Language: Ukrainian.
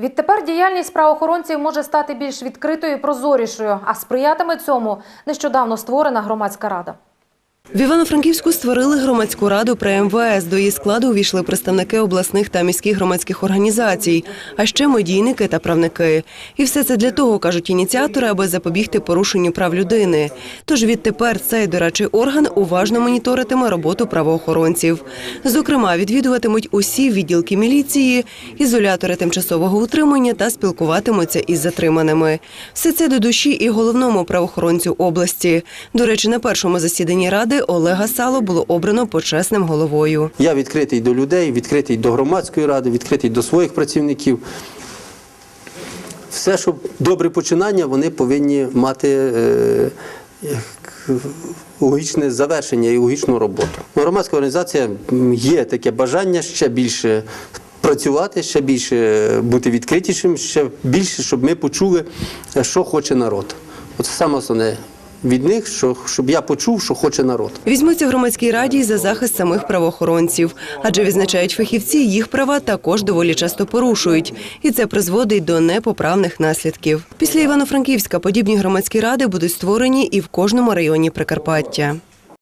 Відтепер діяльність правоохоронців може стати більш відкритою і прозорішою, а сприятиме цьому нещодавно створена громадська рада. В Івано-Франківську створили громадську раду при МВС. До її складу увійшли представники обласних та міських громадських організацій, а ще медійники та правники. І все це для того, кажуть ініціатори, аби запобігти порушенню прав людини. Тож відтепер цей дорадчий орган уважно моніторитиме роботу правоохоронців. Зокрема, відвідуватимуть усі відділки міліції, ізолятори тимчасового утримання та спілкуватимуться із затриманими. Все це до душі і головному правоохоронцю області. До речі, на першому засіданні ради Олега Сало було обрано почесним головою. Я відкритий до людей, відкритий до громадської ради, відкритий до своїх працівників. Все, що добре починання, вони повинні мати е, логічне завершення і логічну роботу. Ну, Громадська організація є таке бажання ще більше працювати, ще більше бути відкритішим, ще більше, щоб ми почули, е, що хоче народ. Оце саме основне від них, що, щоб я почув, що хоче народ. Візьмуться громадській раді за захист самих правоохоронців, адже відзначають фахівці, їх права також доволі часто порушують, і це призводить до непоправних наслідків. Після Івано-Франківська подібні громадські ради будуть створені і в кожному районі Прикарпаття.